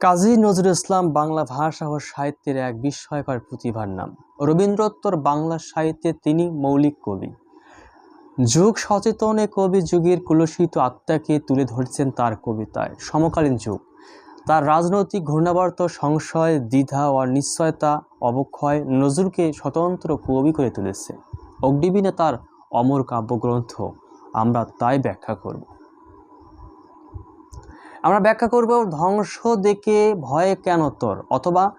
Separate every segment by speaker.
Speaker 1: কাজী নজরুল ইসলাম বাংলা ভাষা ও সাহিত্যের এক বিস্ময়কর প্রতিভার নাম। রবীন্দ্রোত্তর বাংলা সাহিত্যে তিনি মৌলিক কবি। যুগ সচেতনে কবি যুগের কুলসিত আত্মাকে তুলে ধরছেন তার কবিতায়। সমকালীন যুগ। তার রাজনৈতিক ঘূর্ণাবর্ত সংশয়, দ্বিধা ও নিশ্চয়তা, অবক্ষয় নজরুলকে স্বতন্ত্র কবি করে তুলেছে। অগ্নিবীণে তার অমর কাব্যগ্রন্থ। আমরা তাই ব্যাখ্যা করব। আমরা ব্যাখ্যা করব ধ্বংস দেখে ভয়ে কেন তোর, অথবা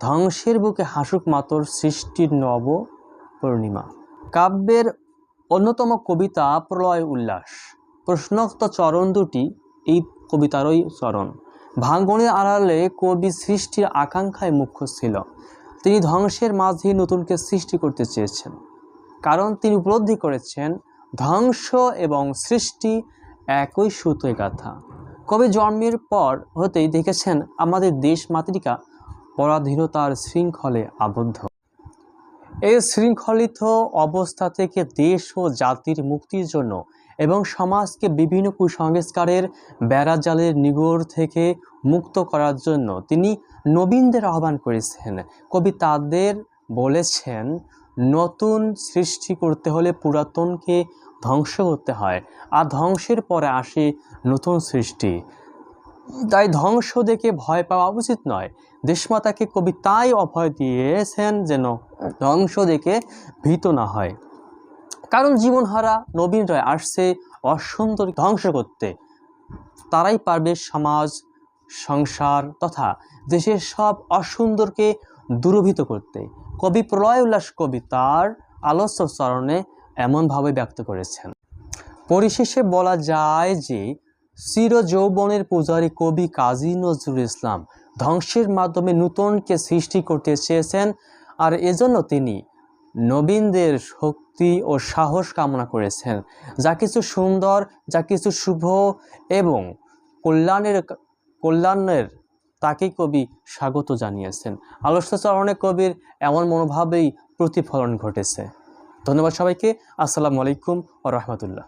Speaker 1: ধ্বংসের বুকে হাসুক মাতর সৃষ্টির নব পূর্ণিমা। কাব্যের অন্যতম কবিতা প্রলয় উল্লাস। প্রশ্নোক্ত চরণ দুটি, এই কবিতারই চরণ। ভাঙ্গনের আড়ালে কবি সৃষ্টির আকাঙ্ক্ষায় মুখ্য ছিল। তিনি ধ্বংসের মাঝে নতুনকে সৃষ্টি করতে চেয়েছেন। কারণ তিনি উপলব্ধি করেছেন, ধ্বংস এবং সৃষ্টি একই সুতোয় গাথা কবি জন্মের পর হতেই দেখেছেন আমাদের দেশ মাতৃকা পরাধীনতার শৃঙ্খলে আবদ্ধ। এই শৃঙ্খলিত অবস্থা থেকে দেশ ও জাতির মুক্তির জন্য এবং সমাজকে বিভিন্ন কুসংস্কারের বেড়াজালের নিগড় থেকে মুক্ত করার জন্য তিনি নবীনদের আহ্বান করেছেন। কবি তাদের বলেছেন নতুন সৃষ্টি করতে হলে পুরাতনকে ধ্বংস করতে হয়। আর ধ্বংসের পরে আসে নতুন সৃষ্টি। তাই ধ্বংস দেখে ভয় পাওয়া উচিত নয়। দেশমাতাকে কবি তাই অভয় দিয়েছেন যেন ধ্বংস দেখে ভীত না হয়। কারণ জীবনহারা নবীন রায় আসছে অসুন্দর ধ্বংস করতে। তারাই পারবে সমাজ, সংসার তথা দেশের সব অসুন্দরকে দূরভীত করতে। কবি প্রলয় উল্লাস কবি তার আলস্য চরণে এমনভাবে ব্যক্ত করেছেন, পরিশেষে বলা যায় যে চির যৌবনের পূজারী কবি কাজী নজরুল ইসলাম ধ্বংসের মাধ্যমে নূতনকে সৃষ্টি করতে চেয়েছেন আর এজন্য তিনি নবীনদের শক্তি ও সাহস কামনা করেছেন। যা কিছু সুন্দর, যা কিছু শুভ এবং কল্যাণের কল্যাণের তাকে কবি স্বাগত জানিয়েছেন। আলোচনাচরণে কবির এমন মনোভাবেই প্রতিফলন ঘটেছে। ধন্যবাদ সবাইকে। আসসালামু আলাইকুম ও রহমতুল্লাহ।